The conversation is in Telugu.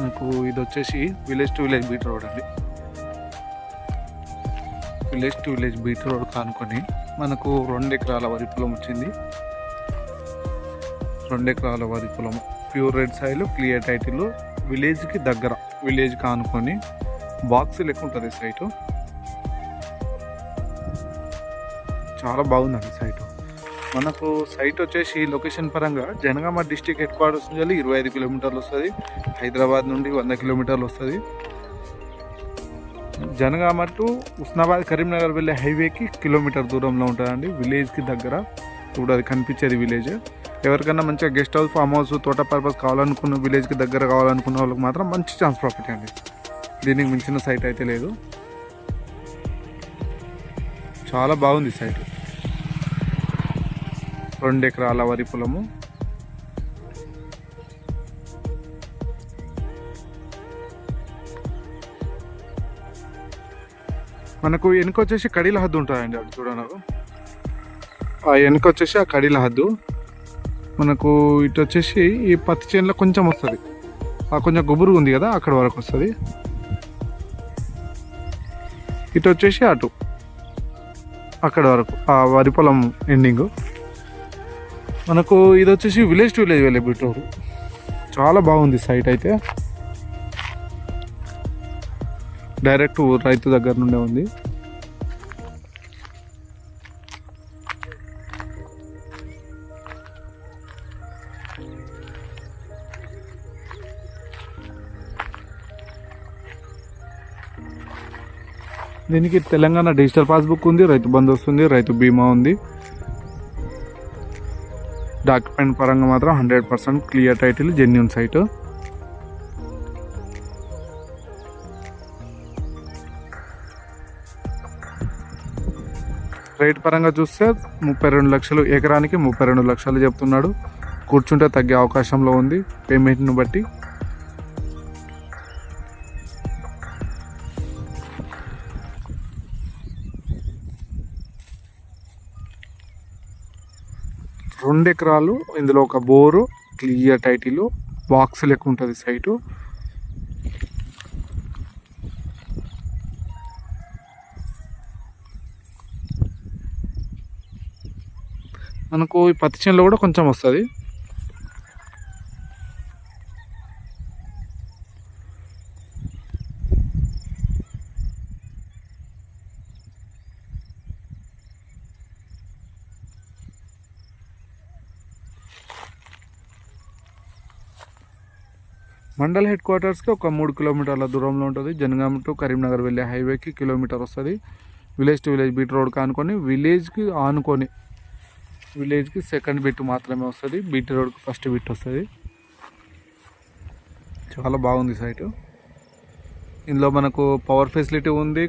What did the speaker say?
మనకు ఇది వచ్చేసి village to village beat road అండి. Village to village beat road కానుకొని మనకు రెండు ఎకరాల వరి పొలం వచ్చింది. రెండు ఎకరాల వరి పొలం. Pure red soil clear title విలేజ్కి దగ్గర. విలేజ్ కానుకొని బాక్స్ లెక్క ఉంటుంది సైటు. చాలా బాగుందండి సైటు. మనకు సైట్ వచ్చేసి లొకేషన్ పరంగా జనగామ డిస్టిక్ హెడ్ క్వార్టర్స్ నుంచి ఇరవై ఐదు కిలోమీటర్లు వస్తుంది. హైదరాబాద్ నుండి వంద కిలోమీటర్లు వస్తుంది. జనగామ టు ఉస్నాబాద్ కరీంనగర్ వెళ్ళే హైవేకి కిలోమీటర్ దూరంలో ఉంటుందండి. విలేజ్కి దగ్గర. ఇప్పుడు అది కనిపించేది విలేజ్ ఎవరికైనా మంచిగా గెస్ట్ హౌస్ ఫామ్ హౌస్ తోట పర్పస్ కావాలనుకున్న విలేజ్కి దగ్గర కావాలనుకున్న వాళ్ళకి మాత్రం మంచి ఛాన్స్ ప్రాఫిట్ అండి. దీనికి మించిన సైట్ అయితే లేదు. చాలా బాగుంది సైట్ రెండు ఎకరాల వరి పొలము. మనకు వెనుక వచ్చేసి కడీల హద్దు ఉంటుందండి అటు చూడండి ఆ వెనుక వచ్చేసి ఆ కడీల హద్దు. మనకు ఇటు వచ్చేసి ఈ పత్తి చేనులో కొంచెం వస్తుంది. ఆ కొంచెం గుబురు ఉంది కదా అక్కడ వరకు వస్తుంది. ఇటు వచ్చేసి అటు అక్కడ వరకు ఆ వరి పొలం ఎండింగ్. మనకు ఇది వచ్చేసి విలేజ్ టు విలేజ్ వెళ్ళే బిట్టూరు. చాలా బాగుంది సైట్ అయితే. డైరెక్ట్ రైతు దగ్గర నుండే ఉంది. దీనికి తెలంగాణ డిజిటల్ పాస్బుక్ ఉంది రైతు బంధు వస్తుంది రైతు బీమా ఉంది. డాక్యుమెంట్ పరంగా మాత్రం hundred percent clear title genuine site rate పరంగా చూస్తే ముప్పై రెండు లక్షలు ఎకరానికి ముప్పై రెండు లక్షలు చెప్తున్నాడు. కూర్చుంటే తగ్గే అవకాశంలో ఉంది. పేమెంట్ను బట్టి. రెండు ఎకరాలు ఇందులో ఒక బోరు క్లియర్ టైటిల్ బాక్స్ లెక్క ఉంటుంది సైటు. మనకు ఈ పత్తి చేనులో కూడా కొంచెం వస్తుంది. మండల్ హెడ్ క్వార్టర్స్కి ఒక మూడు కిలోమీటర్ల దూరంలో ఉంటుంది. జనగామ టు కరీంనగర్ వెళ్ళే హైవేకి కిలోమీటర్ వస్తుంది. విలేజ్ టు విలేజ్ బీట్ రోడ్కి ఆనుకొని విలేజ్కి ఆనుకొని విలేజ్కి సెకండ్ బిట్ మాత్రమే వస్తుంది. బీటీ రోడ్కి ఫస్ట్ బిట్ వస్తుంది. చాలా బాగుంది సైటు ఇందులో మనకు పవర్ ఫెసిలిటీ ఉంది.